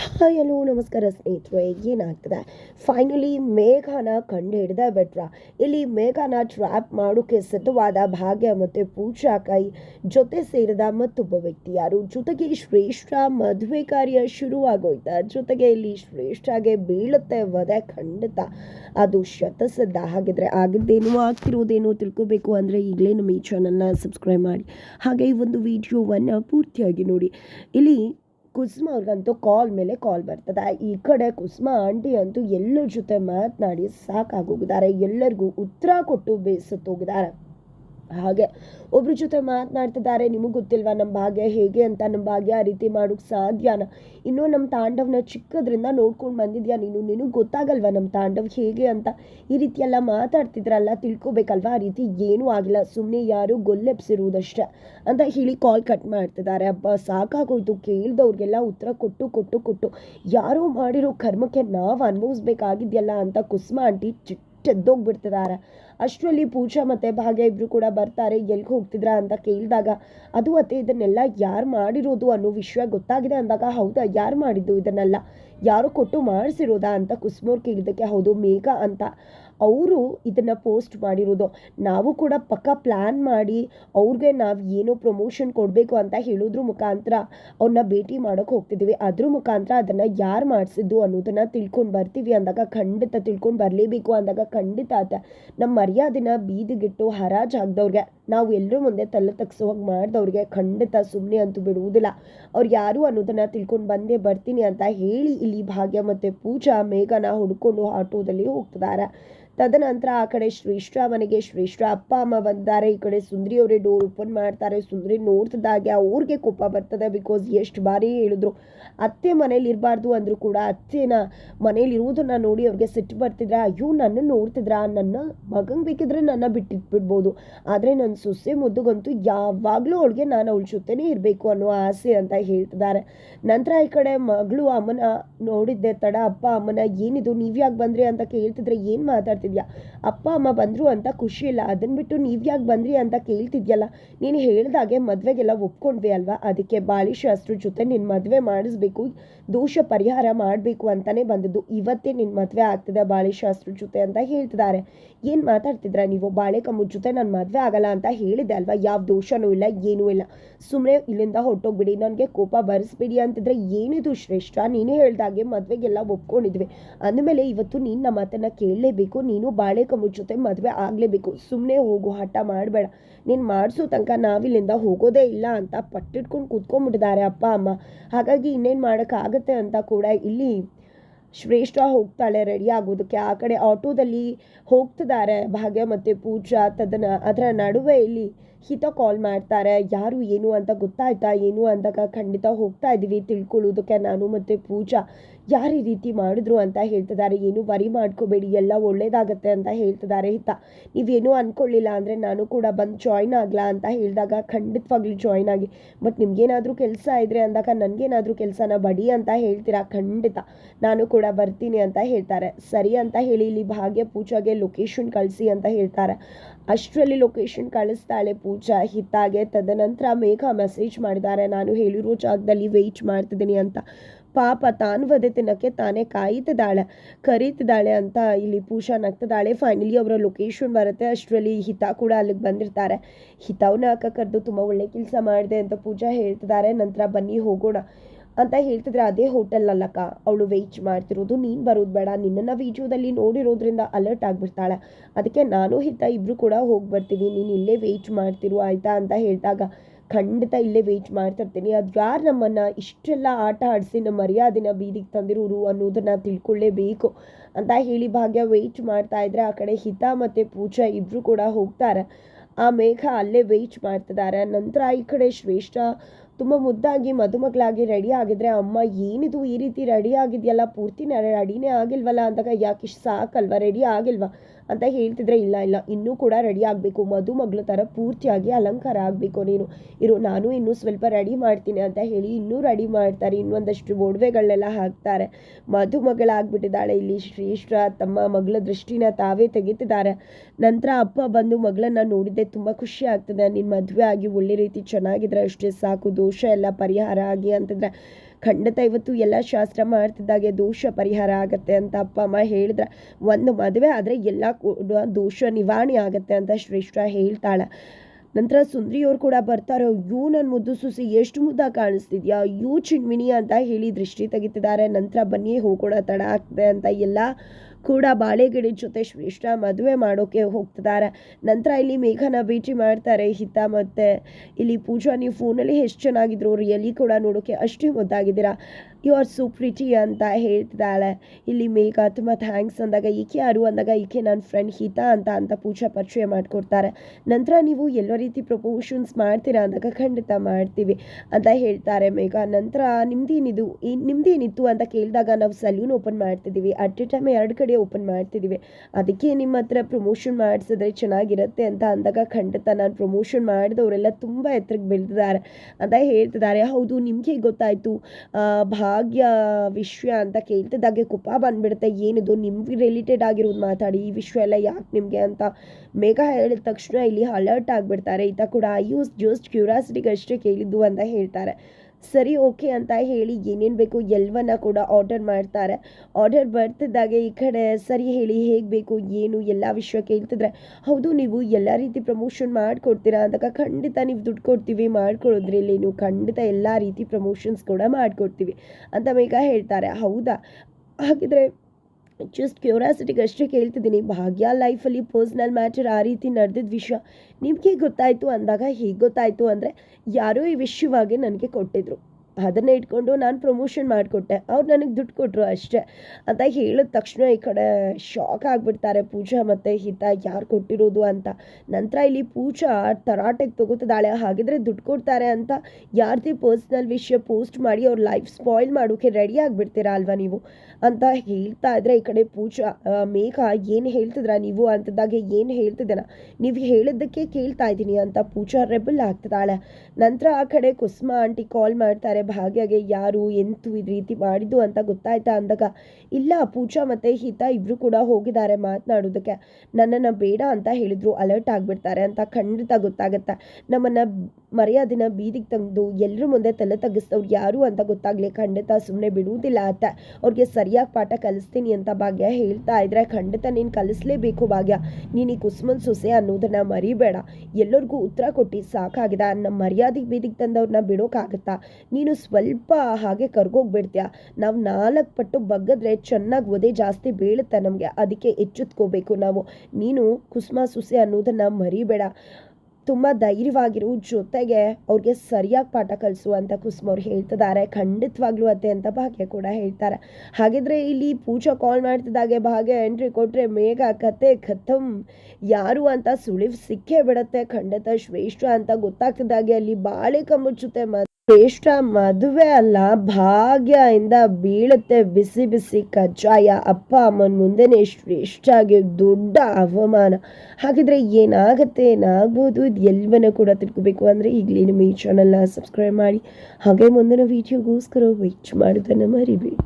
Hi hello, ನಮಸ್ಕಾರ ಸ್ನೇಹಿತರು, ಏನಾಗ್ತದೆ? ಫೈನಲಿ ಮೇಘನ ಕಂಡು ಹಿಡ್ದೆ ಬೆಟ್ರ ಇಲ್ಲಿ ಮೇಘನ ಟ್ರ್ಯಾಪ್ ಮಾಡೋಕ್ಕೆ ಸಿದ್ಧವಾದ ಭಾಗ್ಯ ಮತ್ತು ಪೂಜಾ ಕೈ ಜೊತೆ ಸೇರಿದ ಮತ್ತೊಬ್ಬ ವ್ಯಕ್ತಿ ಯಾರು? ಜೊತೆಗೆ ಶ್ರೇಷ್ಠ ಮದುವೆ ಕಾರ್ಯ ಶುರುವಾಗೋಯ್ತ. ಜೊತೆಗೆ ಇಲ್ಲಿ ಶ್ರೇಷ್ಠಗೆ ಬೀಳುತ್ತೆ ವಧೆ ಖಂಡಿತ. ಅದು ಶತಸಿದ್ಧ. ಹಾಗಿದ್ರೆ ಆಗಿದ್ದೇನು, ಆಗ್ತಿರೋದೇನು ತಿಳ್ಕೊಬೇಕು ಅಂದರೆ ಈಗಲೇ ನಮ್ಮ ಈ ಚಾನಲ್ನ ಸಬ್ಸ್ಕ್ರೈಬ್ ಮಾಡಿ. ಹಾಗೆ ಈ ಒಂದು ವಿಡಿಯೋವನ್ನು ಪೂರ್ತಿಯಾಗಿ ನೋಡಿ. ಇಲ್ಲಿ ಕುಸುಮ ಅವ್ರಿಗಂತೂ ಕಾಲ್ ಮೇಲೆ ಕಾಲ್ ಬರ್ತದೆ. ಈ ಕಡೆ ಕುಸುಮ ಆಂಟಿ ಅಂತೂ ಎಲ್ಲರ ಜೊತೆ ಮಾತನಾಡಿ ಸಾಕಾಗೋಗಿದ್ದಾರೆ ಎಲ್ಲರಿಗೂ ಉತ್ತರ ಕೊಟ್ಟು ಬೇಸತ್ತೋಗಿದ್ದಾರೆ ಹಾಗೆ ಒಬ್ರ ಜೊತೆ ಮಾತನಾಡ್ತಿದ್ದಾರೆ, ನಿಮಗೆ ಗೊತ್ತಿಲ್ವಾ ನಮ್ಮ ಭಾಗ್ಯ ಹೇಗೆ ಅಂತ? ನಮ್ಮ ಭಾಗ್ಯ ಆ ರೀತಿ ಮಾಡೋಕ್ಕೆ ಸಾಧ್ಯನ? ಇನ್ನೂ ನಮ್ಮ ತಾಂಡವನ ಚಿಕ್ಕದ್ರಿಂದ ನೋಡ್ಕೊಂಡು ಬಂದಿದ್ಯಾ ನೀನು? ನಿನಗೆ ಗೊತ್ತಾಗಲ್ವಾ ನಮ್ಮ ತಾಂಡವ್ ಹೇಗೆ ಅಂತ? ಈ ರೀತಿ ಎಲ್ಲ ಮಾತಾಡ್ತಿದ್ರಲ್ಲ, ತಿಳ್ಕೊಬೇಕಲ್ವಾ? ಆ ರೀತಿ ಏನೂ ಆಗಿಲ್ಲ. ಸುಮ್ಮನೆ ಯಾರು ಗೊಲ್ಲೆಪ್ಸಿರುವುದಷ್ಟೇ ಅಂತ ಹೇಳಿ ಕಾಲ್ ಕಟ್ ಮಾಡ್ತಿದ್ದಾರೆ. ಅಬ್ಬ, ಸಾಕಾಗೋಯ್ತು. ಕೇಳಿದವ್ರಿಗೆಲ್ಲ ಉತ್ತರ ಕೊಟ್ಟು ಕೊಟ್ಟು ಕೊಟ್ಟು ಯಾರೋ ಮಾಡಿರೋ ಕರ್ಮಕ್ಕೆ ನಾವು ಅನುಭವಿಸ್ಬೇಕಾಗಿದೆಯಲ್ಲ ಅಂತ ಕುಸ್ಮಾ ಆಂಟಿ ಚಿಟ್ಟೆದ್ದೋಗ್ಬಿಡ್ತಿದ್ದಾರೆ ಅಷ್ಟರಲ್ಲಿ ಪೂಜಾ ಮತ್ತು ಭಾಗ್ಯ ಇಬ್ಬರು ಕೂಡ ಬರ್ತಾರೆ. ಎಲ್ಲಿಗೆ ಹೋಗ್ತಿದ್ರ ಅಂತ ಕೇಳಿದಾಗ, ಅದು ಅತ್ತೆ ಇದನ್ನೆಲ್ಲ ಯಾರು ಮಾಡಿರೋದು ಅನ್ನೋ ವಿಷಯ ಗೊತ್ತಾಗಿದೆ ಅಂದಾಗ, ಹೌದಾ, ಯಾರು ಮಾಡಿದ್ದು ಇದನ್ನೆಲ್ಲ? ಯಾರು ಕೊಟ್ಟು ಮಾಡಿಸಿರೋದಾ ಅಂತ ಕುಸ್ಮೋರ್ ಕೇಳಿದ್ದಕ್ಕೆ, ಹೌದು, ಮೇಘ ಅಂತ. ಅವರು ಇದನ್ನು ಪೋಸ್ಟ್ ಮಾಡಿರೋದು. ನಾವು ಕೂಡ ಪಕ್ಕ ಪ್ಲ್ಯಾನ್ ಮಾಡಿ ಅವ್ರಿಗೆ ನಾವು ಏನೋ ಪ್ರಮೋಷನ್ ಕೊಡಬೇಕು ಅಂತ ಹೇಳೋದ್ರ ಮುಖಾಂತರ ಅವ್ರನ್ನ ಭೇಟಿ ಮಾಡೋಕೆ ಹೋಗ್ತಿದ್ದೀವಿ ಅದ್ರ ಮುಖಾಂತರ ಅದನ್ನು ಯಾರು ಮಾಡಿಸಿದ್ದು ಅನ್ನೋದನ್ನು ತಿಳ್ಕೊಂಡು ಬರ್ತೀವಿ ಅಂದಾಗ ಖಂಡಿತ ತಿಳ್ಕೊಂಡು ಬರಲೇಬೇಕು ಅಂದಾಗ ಖಂಡಿತ ಆತ ನಮ್ಮ ಮರ್ಯಾದೆನ ಬೀದಿಗಿಟ್ಟು ಹರಾಜು ಹಾಕ್ದವ್ರಿಗೆ ನಾವು ಎಲ್ಲರೂ ಮುಂದೆ ತಲೆ ತಗ್ಸೋ ಹಾಗೆ ಮಾಡಿದವ್ರಿಗೆ ಖಂಡಿತ ಸುಮ್ಮನೆ ಅಂತೂ ಬಿಡುವುದಿಲ್ಲ. ಅವ್ರು ಯಾರು ಅನ್ನೋದನ್ನು ತಿಳ್ಕೊಂಡು ಬಂದೇ ಬರ್ತೀನಿ ಅಂತ ಹೇಳಿ ಇಲ್ಲಿ ಭಾಗ್ಯ ಮತ್ತು ಪೂಜಾ ಮೇಘನ ಹುಡ್ಕೊಂಡು ಆಟೋದಲ್ಲಿ ಹೋಗ್ತಿದ್ದಾರೆ ತದನಂತರ ಆ ಕಡೆ ಶ್ರೇಷ್ಠ ಮನೆಗೆ ಶ್ರೇಷ್ಠ, ಅಪ್ಪ, ಅಮ್ಮ ಬಂದಾರೆ, ಈ ಕಡೆ ಸುಂದ್ರಿ ಅವರೇ ಡೋರ್ ಓಪನ್ ಮಾಡ್ತಾರೆ, ಸುಂದ್ರಿ ನೋಡ್ತಿದ್ದಾಗೆ ಅವ್ರಿಗೆ ಕೋಪ ಬರ್ತದೆ ಬಿಕಾಸ್ ಎಷ್ಟು ಬಾರಿ ಹೇಳಿದ್ರು. ಅತ್ತೆ ಮನೇಲಿ ಇರಬಾರ್ದು ಅಂದರೂ ಕೂಡ ಅತ್ತೆನ ಮನೇಲಿ ಇರುವುದನ್ನ ನೋಡಿ ಅವ್ರಿಗೆ ಸಿಟ್ಟು ಬರ್ತಿದ್ರೆ, ಅಯ್ಯೋ ನನ್ನ ನೋಡ್ತಿದ್ರ? ನನ್ನ ಮಗಂಗೆ ಬೇಕಿದ್ರೆ ನನ್ನ ಬಿಟ್ಟಿಟ್ಬಿಡ್ಬೋದು. ಆದರೆ ನನ್ನ ಸೊಸೆ ಮುದ್ದುಗಂತೂ ಯಾವಾಗಲೂ ಅವಳಿಗೆ ನಾನು ಅವಳ ಜೊತೆನೇ ಇರಬೇಕು ಅನ್ನೋ ಆಸೆ ಅಂತ ಹೇಳ್ತಿದ್ದಾರೆ. ನಂತರ ಈ ಕಡೆ ಮಗಳು ಅಮ್ಮನ ನೋಡಿದ್ದೆ, ತಡ ಅಪ್ಪ, ಅಮ್ಮನ ಏನಿದು? ನೀವು ಯಾಕೆ ಬಂದ್ರಿ? ಅಂತ ಕೇಳ್ತಿದ್ರೆ, ಏನು ಮಾತಾಡ್ತಿದ್ಯಾ ಅಪ್ಪ, ಅಮ್ಮ ಬಂದರು ಅಂತ ಖುಷಿ ಇಲ್ಲ. ಅದನ್ನ ಬಿಟ್ಟು ನೀವು ಯಾಕೆ ಬಂದ್ರಿ ಅಂತ ಕೇಳ್ತಿದ್ಯಲ್ಲ? ನೀನು ಹೇಳ್ದಾಗೆ ಮದುವೆಗೆಲ್ಲ ಒಪ್ಕೊಂಡ್ವಿ ಅಲ್ವಾ? ಅದಕ್ಕೆ ಬಾಲಿಶಾಸ್ತ್ರ ಜೊತೆ ನಿನ್ನ ಮದುವೆ ಮಾಡಿಸ್ಬೇಕು, ದೋಷ ಪರಿಹಾರ ಮಾಡಬೇಕು ಅಂತಲೇ ಬಂದದ್ದು. ಇವತ್ತೇ ನಿನ್ನ ಮದುವೆ ಆಗ್ತದೆ ಬಾಳಿಶಾಸ್ತ್ರ ಜೊತೆ ಅಂತ ಹೇಳ್ತಿದ್ದಾರೆ. ಏನು ಮಾತಾಡ್ತಿದ್ರ ನೀವು? ಬಾಳೆಕಮ್ಮು ಜೊತೆ ನನ್ನ ಮದುವೆ ಆಗಲ್ಲ ಅಂತ ಹೇಳಿದೆ ಅಲ್ವಾ? ಯಾವ ದೋಷನೂ ಇಲ್ಲ, ಏನೂ ಇಲ್ಲ. ಸುಮ್ಮನೆ ಇಲ್ಲಿಂದ ಹೊಟ್ಟೋಗ್ಬಿಡಿ ನನಗೆ ಕೋಪ ಬರೆಸ್ಬಿಡಿ ಅಂತಿದ್ರೆ ಏನಿದು ಶ್ರೇಷ್ಠ? ನೀನು ಹೇಳ್ದಾಗೆ ಮದುವೆಗೆಲ್ಲ ಒಪ್ಕೊಂಡಿದ್ವಿ. ಅಂದಮೇಲೆ ಇವತ್ತು ನೀನು ನಮ್ಮ ಮಾತನ್ನು ಕೇಳಲೇಬೇಕು. ನೀನು ಬಾಳೆಕಮ್ಮು ಜೊತೆ ಮದುವೆ ಆಗಲೇಬೇಕು. ಸುಮ್ಮನೆ ಹೋಗು, ಹಠ ಮಾಡಬೇಡ. ನೀನು ಮಾಡಿಸೋ ತನಕ ನಾವಿಲ್ಲಿಂದ ಹೋಗೋದೇ ಇಲ್ಲ ಅಂತ ಪಟ್ಟಿಟ್ಕೊಂಡು ಕೂತ್ಕೊಂಡ್ಬಿಟ್ಟಿದ್ದಾರೆ ಅಪ್ಪ, ಅಮ್ಮ. ಹಾಗಾಗಿ ಇನ್ನೇನು ಮಾಡೋಕ್ಕಾಗತ್ತೆ ಅಂತ ಕೂಡ ಇಲ್ಲಿ ಶ್ರೇಷ್ಠ ಹೋಗ್ತಾಳೆ ರೆಡಿ ಆಗೋದಕ್ಕೆ. ಆ ಕಡೆ ಆಟೋದಲ್ಲಿ ಹೋಗ್ತಿದ್ದಾರೆ ಭಾಗ್ಯ ಮತ್ತು ಪೂಜಾ, ತದನ, ಅದರ ನಡುವೆ ಇಲ್ಲಿ ಹಿತ ಕಾಲ್ ಮಾಡ್ತಾರೆ. ಯಾರು ಏನು ಅಂತ ಗೊತ್ತಾಯ್ತಾ? ಏನು ಅಂದಾಗ ಖಂಡಿತ ಹೋಗ್ತಾ ಇದ್ದೀವಿ ತಿಳ್ಕೊಳ್ಳೋದಕ್ಕೆ ನಾನು ಮತ್ತು ಪೂಜಾ ಯಾರು ಈ ರೀತಿ ಮಾಡಿದ್ರು ಅಂತ ಹೇಳ್ತಿದ್ದಾರೆ. ಏನು ವರಿ ಮಾಡ್ಕೋಬೇಡಿ. ಎಲ್ಲ ಒಳ್ಳೇದಾಗತ್ತೆ ಅಂತ ಹೇಳ್ತಿದ್ದಾರೆ ಹಿತ. ನೀವೇನು ಅಂದ್ಕೊಳ್ಳಿಲ್ಲ ಅಂದರೆ ನಾನು ಕೂಡ ಬಂದು ಜಾಯ್ನ್ ಆಗ್ಲಾ ಅಂತ ಹೇಳಿದಾಗ ಖಂಡಿತವಾಗ್ಲೂ ಜಾಯ್ನ್ ಆಗಿ. ಬಟ್ ನಿಮಗೇನಾದರೂ ಕೆಲಸ ಇದ್ರೆ ಅಂದಾಗ ನನಗೇನಾದರೂ ಕೆಲಸನ ಬಡಿ ಅಂತ ಹೇಳ್ತೀರಾ? ಖಂಡಿತ. ನಾನು ಕೂಡ ಬರ್ತೀನಿ ಅಂತ ಹೇಳ್ತಾರೆ. ಸರಿ ಅಂತ ಹೇಳಿ ಇಲ್ಲಿ ಭಾಗ್ಯ ಪೂಜಾಗೆ ಲೊಕೇಶನ್ ಕಳಿಸಿ ಅಂತ ಹೇಳ್ತಾರೆ. ಅಷ್ಟರಲ್ಲಿ ಲೊಕೇಶನ್ ಕಳಿಸ್ತಾಳೆ ಪೂಜಾ. ಹಿತಾಗೆ ತದನಂತರ ಮೇಘ ಮೆಸೇಜ್ ಮಾಡಿದ್ದಾರೆ. ನಾನು ಹೇಳಿರೋ ಜಾಗದಲ್ಲಿ ವೆಯ್ಟ್ ಮಾಡ್ತಿದ್ದೀನಿ ಅಂತ. ಪಾಪ ತಾನು ವಧೆ ತಿನ್ನಕ್ಕೆ ತಾನೇ ಕಾಯ್ತಿದ್ದಾಳೆ, ಕರೀತಿದ್ದಾಳೆ ಅಂತ ಇಲ್ಲಿ ಪೂಜಾ ನಗ್ತಿದ್ದಾಳೆ. ಫೈನಲಿ ಅವರ ಲೊಕೇಶನ್ ಬರುತ್ತೆ. ಅಷ್ಟರಲ್ಲಿ ಹಿತ ಕೂಡ ಅಲ್ಲಿಗೆ ಬಂದಿರ್ತಾರೆ. ಹಿತವನ್ನ ಅಕ್ಕ ಕರೆದು ತುಂಬ ಒಳ್ಳೆ ಕೆಲಸ ಮಾಡಿದೆ ಅಂತ ಪೂಜಾ ಹೇಳ್ತಿದ್ದಾರೆ. ನಂತರ ಬನ್ನಿ ಹೋಗೋಣ. ಅಂತ ಹೇಳ್ತಿದ್ರೆ ಅದೇ ಹೋಟೆಲ್ ಅಲ್ಲಕ್ಕ ಅವಳು ವೆಯ್ಟ್ ಮಾಡ್ತಿರೋದು, ನೀನು ಬರೋದು ಬೇಡ, ನಿನ್ನನ್ನು ವಿಡಿಯೋದಲ್ಲಿ ನೋಡಿರೋದ್ರಿಂದ ಅಲರ್ಟ್ ಆಗಿಬಿಡ್ತಾಳೆ. ಅದಕ್ಕೆ ನಾನು ಹಿತ ಇಬ್ಬರು ಕೂಡ ಹೋಗಿ ಬರ್ತೀವಿ. ನೀನು ಇಲ್ಲೇ ವೆಯ್ಟ್ ಮಾಡ್ತಿರು, ಆಯಿತಾ? ಅಂತ ಹೇಳಿದಾಗ, ಖಂಡಿತ ಇಲ್ಲೇ ವೆಯ್ಟ್ ಮಾಡ್ತಿರ್ತೀನಿ. ಅದು ಯಾರು ನಮ್ಮನ್ನು ಇಷ್ಟೆಲ್ಲ ಆಟ ಆಡಿಸಿ ನಮ್ಮ ಮರ್ಯಾದೆನ ಬೀದಿಗೆ ತಂದಿರೋರು ಅನ್ನೋದನ್ನು ತಿಳ್ಕೊಳ್ಳೇಬೇಕು. ಅಂತ ಹೇಳಿ ಭಾಗ್ಯ ವೆಯ್ಟ್ ಮಾಡ್ತಾ ಇದ್ರೆ ಆ ಕಡೆ ಹಿತ ಮತ್ತು ಪೂಜಾ ಇಬ್ಬರು ಕೂಡ ಹೋಗ್ತಾರೆ. ಆ ಮೇಘ ಅಲ್ಲೇ ವೆಯ್ಟ್ ಮಾಡ್ತಿದ್ದಾರೆ. ನಂತರ ಈ ಕಡೆ ಶ್ರೇಷ್ಠ ತುಂಬ ಮುದ್ದಾಗಿ ಮದುಮಗಳಾಗಿ ರೆಡಿ ಆಗಿದ್ರೆ ಅಮ್ಮ, ಏನಿದು ಈ ರೀತಿ ರೆಡಿ ಆಗಿದೆಯಲ್ಲ? ಪೂರ್ತಿ ರೆಡಿನೇ ಆಗಿಲ್ವಲ್ಲ? ಅಂದಾಗ, ಯಾಕೆ ಇಷ್ಟು ಸಾಕಲ್ವಾ? ರೆಡಿ ಆಗಿಲ್ವಾ? ಅಂತ ಹೇಳ್ತಿದ್ರೆ, ಇಲ್ಲ ಇಲ್ಲ, ಇನ್ನೂ ಕೂಡ ರೆಡಿ ಆಗಬೇಕು. ಮದುಮಗಳ ಥರ ಪೂರ್ತಿಯಾಗಿ ಅಲಂಕಾರ ಆಗಬೇಕು ನೀನು. ಇರು, ನಾನು ಇನ್ನೂ ಸ್ವಲ್ಪ ರೆಡಿ ಮಾಡ್ತೀನಿ ಅಂತ ಹೇಳಿ ಇನ್ನೂ ರೆಡಿ ಮಾಡ್ತಾರೆ. ಇನ್ನೊಂದಷ್ಟು ಒಡವೆಗಳನ್ನೆಲ್ಲ ಹಾಕ್ತಾರೆ. ಮದುಮಗಳಾಗ್ಬಿಟ್ಟಿದ್ದಾಳೆ ಇಲ್ಲಿ ಶ್ರೇಷ್ಠ ತಮ್ಮ ಮಗಳ ದೃಷ್ಟಿನ ತಾವೇ ತೆಗಿತಿದ್ದಾರೆ. ನಂತರ ಅಪ್ಪ ಬಂದು ಮಗಳನ್ನ ನೋಡಿದ್ದೆ ತುಂಬ ಖುಷಿ ಆಗ್ತದೆ. ನಿನ್ನ ಮದುವೆ ಆಗಿ ಒಳ್ಳೆ ರೀತಿ ಚೆನ್ನಾಗಿದ್ರೆ ಅಷ್ಟೇ ಸಾಕು. ದೋಷ ಎಲ್ಲ ಪರಿಹಾರ ಆಗಿ ಅಂತಂದ್ರೆ, ಖಂಡಿತ ಇವತ್ತು ಎಲ್ಲ ಶಾಸ್ತ್ರ ಮಾಡ್ತಿದ್ದಾಗೆ ದೋಷ ಪರಿಹಾರ ಆಗತ್ತೆ ಅಂತ ಅಪ್ಪ ಅಮ್ಮ ಹೇಳಿದ್ರೆ, ಒಂದು ಮದುವೆ ಆದರೆ ಎಲ್ಲ ಕೂಡ ದೋಷ ನಿವಾರಣೆ ಆಗತ್ತೆ ಅಂತ ಶ್ರೇಷ್ಠ ಹೇಳ್ತಾಳೆ. ನಂತರ ಸುಂದ್ರಿಯವ್ರು ಕೂಡ ಬರ್ತಾರೆ, ಅಯ್ಯೋ ನನ್ನ ಮುದ್ದು ಸುಸಿ ಎಷ್ಟು ಮುದ್ದ ಕಾಣಿಸ್ತಿದ್ಯಾ? ಅಯ್ಯೋ ಚಿಣ್ಮಿನಿ ಅಂತ ಹೇಳಿ ದೃಷ್ಟಿ ತೆಗಿತಿದ್ದಾರೆ. ನಂತರ ಬನ್ನಿ ಹೋಗೋಣ, ತಡ ಆಗ್ತದೆ ಅಂತ ಎಲ್ಲ ಕೂಡ ಬಾಳೆಗಿಡ ಜೊತೆ ಶ್ರೇಷ್ಠ ಮದುವೆ ಮಾಡೋಕೆ ಹೋಗ್ತಿದ್ದಾರೆ. ನಂತರ ಇಲ್ಲಿ ಮೇಘನ ಭೇಟಿ ಮಾಡ್ತಾರೆ ಹಿತ ಮತ್ತೆ ಇಲ್ಲಿ ಪೂಜಾ, ನೀವು ಫೋನಲ್ಲಿ ಎಷ್ಟು ಚೆನ್ನಾಗಿದ್ರು ರಿಯಲಿ ಕೂಡ ನೋಡೋಕೆ ಅಷ್ಟೇ ಮುದ್ದಾಗಿದ್ದೀರಾ ಯು ಆರ್ ಸೋ ಪ್ರಿಟಿ ಅಂತ ಹೇಳ್ತಿದ್ದಾಳೆ. ಇಲ್ಲಿ ಮೇಘ ತುಂಬ ಥ್ಯಾಂಕ್ಸ್ ಅಂದಾಗ, ಈಕೆ ಯಾರು? ಅಂದಾಗ, ಈಕೆ ನನ್ನ ಫ್ರೆಂಡ್ ಹಿತಾ ಅಂತ ಅಂತ ಪೂಜಾ ಪರಿಚಯ ಮಾಡಿಕೊಡ್ತಾರೆ. ನಂತರ ನೀವು ಎಲ್ಲ ರೀತಿ ಪ್ರಪೋಷನ್ಸ್ ಮಾಡ್ತೀರಾ? ಅಂದಾಗ, ಖಂಡಿತ ಮಾಡ್ತೀವಿ ಅಂತ ಹೇಳ್ತಾರೆ ಮೇಘ. ನಂತರ, ನಿಮ್ದೇನಿದು? ನಿಮ್ದೇನಿತ್ತು? ಅಂತ ಕೇಳಿದಾಗ, ನಾವು ಸಲೂನ್ ಓಪನ್ ಮಾಡ್ತಿದ್ದೀವಿ. ಅಟ್ ಎ ಟೈಮ್ ಎರಡು ಕಡೆ ಓಪನ್ ಮಾಡ್ತಿದ್ದೀವಿ. ಅದಕ್ಕೆ ನಿಮ್ಮ ಹತ್ರ ಪ್ರಮೋಷನ್ ಮಾಡಿಸಿದ್ರೆ ಚೆನ್ನಾಗಿರುತ್ತೆ ಅಂತ ಅಂದಾಗ, ಖಂಡಿತ ನಾನು ಪ್ರಮೋಷನ್ ಮಾಡಿದವರೆಲ್ಲ ತುಂಬ ಎತ್ತರಕ್ಕೆ ಬೆಳೆದಿದ್ದಾರೆ ಅಂತ ಹೇಳ್ತಿದ್ದಾರೆ. ಹೌದು, ನಿಮಗೆ ಗೊತ್ತಾಯಿತು. ಭಾಗ್ಯ ವಿಶ್ವ ಅಂತ ಕೇಳ್ತಿದ್ದಾಗೆ ಕುಪ ಬಂದ್ಬಿಡುತ್ತೆ. ಏನಿದು? ನಿಮ್ಗೆ ರಿಲೇಟೆಡ್ ಆಗಿರೋದು ಮಾತಾಡಿ. ಈ ವಿಶ್ವ ಎಲ್ಲ ಯಾಕೆ ನಿಮಗೆ ಅಂತ ಮೇಘ ಹೇಳಿದ ತಕ್ಷಣ ಇಲ್ಲಿ ಅಲರ್ಟ್ ಆಗಿಬಿಡ್ತಾರೆ. ಈತ ಕೂಡ ಯೂಸ್ ಜಸ್ಟ್ ಕ್ಯೂರಾಸಿಟಿಗೆ ಅಷ್ಟೇ ಕೇಳಿದ್ದು ಅಂತ ಹೇಳ್ತಾರೆ. ಸರಿ, ಓಕೆ ಅಂತ ಹೇಳಿ ಏನೇನು ಬೇಕು ಎಲ್ಲವನ್ನ ಕೂಡ ಆರ್ಡರ್ ಮಾಡ್ತಾರೆ. ಆರ್ಡರ್ ಬರ್ತಿದ್ದಾಗೆ ಈ ಕಡೆ ಸರಿ ಹೇಳಿ ಹೇಗೆ ಬೇಕು, ಏನು, ಎಲ್ಲ ವಿಷಯ ಕೇಳ್ತಿದ್ರೆ, ಹೌದು, ನೀವು ಎಲ್ಲ ರೀತಿ ಪ್ರಮೋಷನ್ ಮಾಡಿಕೊಡ್ತೀರಾ ಅಂದಾಗ ಖಂಡಿತ ನೀವು ದುಡ್ಡು ಕೊಡ್ತೀವಿ ಮಾಡ್ಕೊಡೋದ್ರಲ್ಲಿ ನೀವು ಖಂಡಿತ ಎಲ್ಲ ರೀತಿ ಪ್ರಮೋಷನ್ಸ್ ಕೂಡ ಮಾಡಿಕೊಡ್ತೀವಿ ಅಂತ ಮೇಘ ಹೇಳ್ತಾರೆ. ಹೌದಾ? ಹಾಗಿದ್ರೆ ಜಸ್ಟ್ ಕ್ಯೂರಾಸಿಟಿಗೆ ಅಷ್ಟೇ ಕೇಳ್ತಿದ್ದೀನಿ. ಭಾಗ್ಯ ಲೈಫಲ್ಲಿ ಪರ್ಸ್ನಲ್ ಮ್ಯಾಟರ್ ಆ ರೀತಿ ನಡೆದಿದ್ದ ವಿಷಯ ನಿಮಗೆ ಗೊತ್ತಾಯಿತು ಅಂದಾಗ ಹೀಗೆ ಗೊತ್ತಾಯಿತು ಅಂದರೆ ಯಾರೋ ಈ ವಿಷಯವಾಗಿ ನನಗೆ ಕೊಟ್ಟಿದ್ರು. ಅದನ್ನೇ ಇಟ್ಕೊಂಡು ನಾನು ಪ್ರಮೋಷನ್ ಮಾಡಿಕೊಟ್ಟೆ. ಅವ್ರು ನನಗೆ ದುಡ್ಡು ಕೊಟ್ಟರು ಅಷ್ಟೇ. ಅಂತ ಹೇಳಿದ ತಕ್ಷಣ ಈ ಕಡೆ ಶಾಕ್ ಆಗಿಬಿಡ್ತಾರೆ. ಪೂಜಾ ಮತ್ತು ಹಿತ ಯಾರು ಕೊಟ್ಟಿರೋದು ಅಂತ. ನಂತರ ಇಲ್ಲಿ ಪೂಜಾ ತರಾಟೆಗೆ ತಗೋತಿದ್ದಾಳೆ. ಹಾಗಿದ್ರೆ ದುಡ್ಡು ಕೊಡ್ತಾರೆ ಅಂತ ಯಾರದೇ ಪರ್ಸ್ನಲ್ ವಿಷಯ ಪೋಸ್ಟ್ ಮಾಡಿ ಅವ್ರ ಲೈಫ್ ಸ್ಪಾಯ್ಲ್ ಮಾಡೋಕೆ ರೆಡಿ ಆಗಿಬಿಡ್ತೀರಾ ಅಲ್ವಾ ನೀವು? ಅಂತ ಹೇಳ್ತಾ ಇದ್ರೆ ಈ ಕಡೆ ಪೂಜಾ ಮೇಘ ಏನು ಹೇಳ್ತಿದ್ರ ನೀವು ಅಂತದಾಗೆ ಏನು ಹೇಳ್ತಿದ್ದೀನ? ನೀವು ಹೇಳಿದ್ದಕ್ಕೆ ಕೇಳ್ತಾ ಇದ್ದೀನಿ ಅಂತ ಪೂಜಾ ರೆಬಲ್ ಆಗ್ತಿದ್ದಾಳೆ. ನಂತರ ಆ ಕಡೆ ಕುಸುಮ ಆಂಟಿ ಕಾಲ್ ಮಾಡ್ತಾರೆ. ಭಾಗ್ಯಗೆ ಯಾರು ಎಂತು ಇದು ರೀತಿ ಮಾಡಿದ್ದು ಅಂತ ಗೊತ್ತಾಯ್ತಾ ಅಂದಾಗ, ಇಲ್ಲ ಪೂಜಾ ಮತ್ತು ಹಿತ ಇಬ್ಬರು ಕೂಡ ಹೋಗಿದ್ದಾರೆ ಮಾತನಾಡೋದಕ್ಕೆ. ನನ್ನನ್ನು ಬೇಡ ಅಂತ ಹೇಳಿದ್ರು ಅಲರ್ಟ್ ಆಗಿಬಿಡ್ತಾರೆ ಅಂತ ಖಂಡಿತ ಗೊತ್ತಾಗುತ್ತೆ. ನಮ್ಮನ್ನು ಮರ್ಯಾದಿನ ಬೀದಿಗೆ ತಂದು ಎಲ್ಲರ ಮುಂದೆ ತಲೆ ತಗ್ಗಿಸ್ತವ್ರು ಯಾರು ಅಂತ ಗೊತ್ತಾಗ್ಲಿ, ಖಂಡಿತ ಸುಮ್ಮನೆ ಬಿಡುವುದಿಲ್ಲ ಅಂತ ಅವ್ರಿಗೆ ಸರಿಯಾಗಿ ಪಾಠ ಕಲಿಸ್ತೀನಿ ಅಂತ ಭಾಗ್ಯ ಹೇಳ್ತಾ ಇದ್ರೆ, ಖಂಡಿತ ನೀನು ಕಲಿಸ್ಲೇಬೇಕು ಭಾಗ್ಯ. ನೀನು ಈ ಕುಸುಮನ್ ಸೊಸೆ ಅನ್ನೋದನ್ನ ಮರಿಬೇಡ. ಎಲ್ಲರಿಗೂ ಉತ್ತರ ಕೊಟ್ಟು ಸಾಕಾಗಿದೆ. ನಮ್ಮ ಮರ್ಯಾದೆಗೆ ಬೀದಿಗೆ ತಂದವ್ರನ್ನ ಬಿಡೋಕ್ಕಾಗತ್ತಾ ನೀನು ಸ್ವಲ್ಪ ಹಾಗೆ ಕರ್ಗೋಗ್ಬಿಡ್ತೀಯ? ನಾವು ನಾಲ್ಕು ಪಟ್ಟು ಬಗ್ಗದ್ರೆ ಚೆನ್ನಾಗಿ ಒದೆ ಜಾಸ್ತಿ ಬೀಳುತ್ತೆ ನಮಗೆ? ಅದಕ್ಕೆ ಎಚ್ಚೆತ್ಕೋಬೇಕು ನಾವು. ನೀನು ಕುಸುಮ ಸುಸೆ ಅನ್ನೋದನ್ನು ಮರಿಬೇಡ. ತುಂಬ ಧೈರ್ಯವಾಗಿರು. ಜೊತೆಗೆ ಅವ್ರಿಗೆ ಸರಿಯಾಗಿ ಪಾಠ ಕಲಿಸು ಅಂತ ಕುಸುಮ ಅವ್ರು ಹೇಳ್ತಿದ್ದಾರೆ ಖಂಡಿತವಾಗ್ಲೂ ಅತ್ತೆ ಅಂತ ಭಾಗ್ಯ ಕೂಡ ಹೇಳ್ತಾರೆ. ಹಾಗಿದ್ರೆ ಇಲ್ಲಿ ಪೂಜಾ ಕಾಲ್ ಮಾಡ್ತಿದ್ದಾಗೆ ಭಾಗ್ಯ ಎಂಟ್ರಿ ಕೊಟ್ಟರೆ ಮೇಘ ಕತೆ ಖತಮ್. ಯಾರು ಅಂತ ಸುಳಿವು ಸಿಕ್ಕೇ ಬಿಡತ್ತೆ. ಖಂಡಿತ ಶ್ರೇಷ್ಠ ಅಂತ ಗೊತ್ತಾಗ್ತಿದ್ದಾಗೆ ಅಲ್ಲಿ ಬಾಳೆ ಕಮ್ಮುಚ್ಚುತ್ತೆ ಮ ಶ್ರೇಷ್ಠ ಮದುವೆ ಅಲ್ಲ, ಭಾಗ್ಯದಿಂದ ಬೀಳುತ್ತೆ ಬಿಸಿ ಬಿಸಿ ಕಜ್ಜಾಯ. ಅಪ್ಪ ಅಮ್ಮನ ಮುಂದೆನೆ ಶ್ರೇಷ್ಠಾಗಿ ದೊಡ್ಡ ಅವಮಾನ. ಹಾಗಿದ್ರೆ ಏನಾಗುತ್ತೆ? ಏನಾಗ್ಬೋದು? ಇದು ಎಲ್ಲವನ್ನ ಕೂಡ ತಿಳ್ಕೊಬೇಕು ಅಂದರೆ ಈಗಲೇ ನಿಮ್ಮ ಈ ಚಾನಲ್ನ ಸಬ್ಸ್ಕ್ರೈಬ್ ಮಾಡಿ. ಹಾಗೆ ಮುಂದಿನ ವೀಡಿಯೋಗೋಸ್ಕರ ವೆಯ್ಟ್ ಮಾಡೋದನ್ನು ಮರಿಬೇಡಿ.